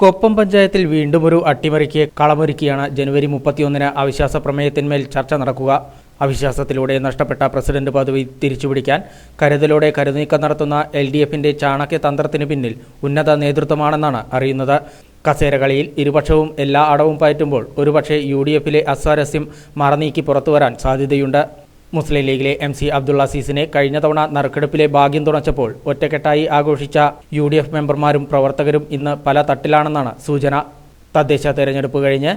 കൊപ്പം പഞ്ചായത്തിൽ വീണ്ടും ഒരു അട്ടിമറിക്ക് കളമൊരുക്കിയാണ് ജനുവരി മുപ്പത്തിയൊന്നിന് അവിശ്വാസ പ്രമേയത്തിന്മേൽ ചർച്ച നടക്കുക. അവിശ്വാസത്തിലൂടെ നഷ്ടപ്പെട്ട പ്രസിഡന്റ് പദവി തിരിച്ചുപിടിക്കാൻ കരുതലോടെ കരുനീക്കം നടത്തുന്ന എൽ ഡി എഫിന്റെ ചാണക്യ തന്ത്രത്തിന് പിന്നിൽ ഉന്നത നേതൃത്വമാണെന്നാണ് അറിയുന്നത്. കസേരകളിയിൽ ഇരുപക്ഷവും എല്ലാ അടവും പയറ്റുമ്പോൾ ഒരുപക്ഷെ യു ഡി എഫിലെ അസ്വാരസ്യം മറനീക്കി പുറത്തുവരാൻ സാധ്യതയുണ്ട്. മുസ്ലിം ലീഗിലെ എം സി അബ്ദുള്ള അസീസിനെ കഴിഞ്ഞ തവണ നറുക്കെടുപ്പിലെ ഭാഗ്യം തുണച്ചപ്പോൾ ഒറ്റക്കെട്ടായി ആഘോഷിച്ച യു ഡി എഫ് മെമ്പർമാരും പ്രവർത്തകരും ഇന്ന് പല തട്ടിലാണെന്നാണ് സൂചന. തദ്ദേശ തെരഞ്ഞെടുപ്പ് കഴിഞ്ഞ്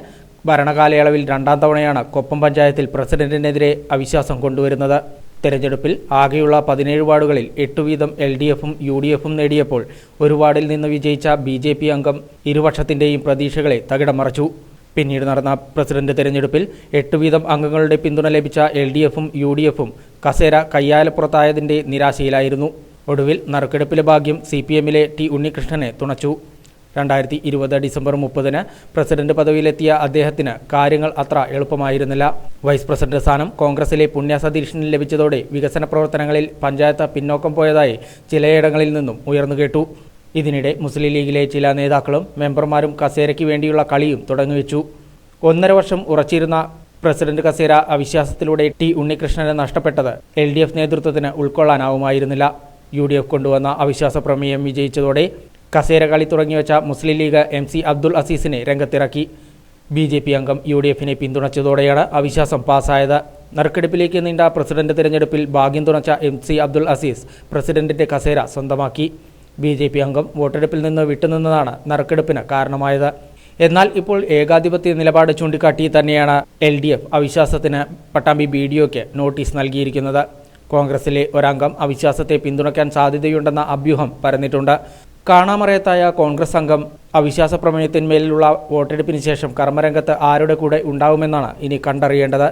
ഭരണകാലയളവിൽ രണ്ടാം തവണയാണ് കൊപ്പം പഞ്ചായത്തിൽ പ്രസിഡന്റിനെതിരെ അവിശ്വാസം കൊണ്ടുവരുന്നത്. തെരഞ്ഞെടുപ്പിൽ ആകെയുള്ള പതിനേഴ് വാർഡുകളിൽ എട്ട് വീതം എൽ ഡി എഫും യു ഡി എഫും നേടിയപ്പോൾ ഒരു വാർഡിൽ നിന്ന് വിജയിച്ച ബി ജെ പി അംഗം ഇരുപക്ഷത്തിന്റെയും പ്രതീക്ഷകളെ തകിടം മറച്ചു പിന്നീട് നടന്ന പ്രസിഡന്റ് തെരഞ്ഞെടുപ്പിൽ എട്ട് വീതം അംഗങ്ങളുടെ പിന്തുണ ലഭിച്ച എൽ ഡി എഫും യു ഡി എഫും കസേര കയ്യാലപ്പുറത്തായതിന്റെ നിരാശയിലായിരുന്നു. ഒടുവിൽ നറുക്കെടുപ്പിലെ ഭാഗ്യം സി പി എമ്മിലെ ടി ഉണ്ണികൃഷ്ണനെ തുണച്ചു. രണ്ടായിരത്തി ഇരുപത് ഡിസംബർ മുപ്പതിന് പ്രസിഡന്റ് പദവിയിലെത്തിയ അദ്ദേഹത്തിന് കാര്യങ്ങൾ അത്ര എളുപ്പമായിരുന്നില്ല. വൈസ് പ്രസിഡന്റ് സ്ഥാനം കോൺഗ്രസിലെ പുണ്യ സതീഷിന് ലഭിച്ചതോടെ വികസന പ്രവർത്തനങ്ങളിൽ പഞ്ചായത്ത് പിന്നോക്കം പോയതായി ചിലയിടങ്ങളിൽ നിന്നും ഉയർന്നു കേട്ടു. ഇതിനിടെ മുസ്ലിം ലീഗിലെ ചില നേതാക്കളും മെമ്പർമാരും കസേരയ്ക്ക് വേണ്ടിയുള്ള കളിയും തുടങ്ങിവെച്ചു. ഒന്നര വർഷം ഉറച്ചിരുന്ന പ്രസിഡന്റ് കസേര അവിശ്വാസത്തിലൂടെ ടി ഉണ്ണികൃഷ്ണന് നഷ്ടപ്പെട്ടത് എൽ ഡി എഫ് നേതൃത്വത്തിന് ഉൾക്കൊള്ളാനാവുമായിരുന്നില്ല. യു ഡി എഫ് കൊണ്ടുവന്ന അവിശ്വാസ പ്രമേയം വിജയിച്ചതോടെ കസേര കളി തുടങ്ങിവെച്ച മുസ്ലിം ലീഗ് എം സി അബ്ദുൾ അസീസിനെ രംഗത്തിറക്കി. ബി ജെ പി അംഗം യു ഡി എഫിനെ പിന്തുണച്ചതോടെയാണ് അവിശ്വാസം പാസ്സായത് നറുക്കെടുപ്പിലേക്ക് നീണ്ട പ്രസിഡന്റ് തിരഞ്ഞെടുപ്പിൽ ഭാഗ്യം തുണച്ച എം സി അബ്ദുൾ അസീസ് പ്രസിഡന്റിന്റെ കസേര സ്വന്തമാക്കി. ബി ജെ പി അംഗം വോട്ടെടുപ്പിൽ നിന്ന് വിട്ടുനിന്നതാണ് നറുക്കെടുപ്പിന് കാരണമായത്. എന്നാൽ ഇപ്പോൾ ഏകാധിപത്യ നിലപാട് ചൂണ്ടിക്കാട്ടി തന്നെയാണ് എൽ ഡി എഫ് അവിശ്വാസത്തിന് പട്ടാമ്പി ബി ഡി ഒക്ക് നോട്ടീസ് നൽകിയിരിക്കുന്നത്. കോൺഗ്രസിലെ ഒരംഗം അവിശ്വാസത്തെ പിന്തുണയ്ക്കാൻ സാധ്യതയുണ്ടെന്ന അഭ്യൂഹം പരന്നിട്ടുണ്ട്. കാണാമറയത്തായ കോൺഗ്രസ് അംഗം അവിശ്വാസ പ്രമേയത്തിന്മേലുള്ള വോട്ടെടുപ്പിന് ശേഷം കർമ്മരംഗത്ത് ആരുടെ കൂടെ ഉണ്ടാവുമെന്നാണ് ഇനി കണ്ടറിയേണ്ടത്.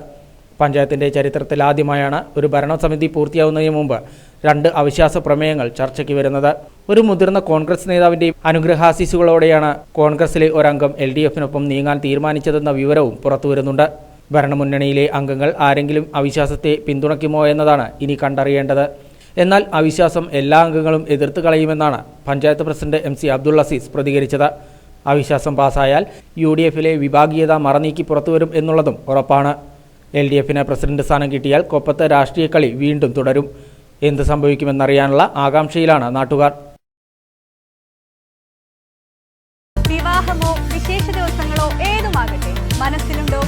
പഞ്ചായത്തിന്റെ ചരിത്രത്തിൽ ആദ്യമായാണ് ഒരു ഭരണസമിതി പൂർത്തിയാവുന്നതിന് മുമ്പ് രണ്ട് അവിശ്വാസ പ്രമേയങ്ങൾ ചർച്ചയ്ക്ക് വരുന്നത്. ഒരു മുതിർന്ന കോൺഗ്രസ് നേതാവിന്റെ അനുഗ്രഹാശീസുകളോടെയാണ് കോൺഗ്രസിലെ ഒരംഗം എൽ ഡി എഫിനൊപ്പം നീങ്ങാൻ തീരുമാനിച്ചതെന്ന വിവരവും പുറത്തുവരുന്നുണ്ട്. ഭരണമുന്നണിയിലെ അംഗങ്ങൾ ആരെങ്കിലും അവിശ്വാസത്തെ പിന്തുണയ്ക്കുമോ എന്നതാണ് ഇനി കണ്ടറിയേണ്ടത്. എന്നാൽ അവിശ്വാസം എല്ലാ അംഗങ്ങളും എതിർത്ത് കളയുമെന്നാണ് panchayat president M C Abdul Aziz പ്രതികരിച്ചത്. അവിശ്വാസം പാസ്സായാൽ യു ഡി എഫിലെ വിഭാഗീയത മറനീക്കി പുറത്തുവരും എന്നുള്ളതും ഉറപ്പാണ്. എൽ ഡി എഫിന് പ്രസിഡന്റ് സ്ഥാനം കിട്ടിയാൽ കൊപ്പത്ത് രാഷ്ട്രീയ കളി വീണ്ടും തുടരും. എന്ത് സംഭവിക്കുമെന്നറിയാനുള്ള ആകാംക്ഷയിലാണ് നാട്ടുകാർ. വിവാഹമോ വിശേഷ ദിവസങ്ങളോ ഏതുമാകട്ടെ മനസ്സിലുണ്ടോ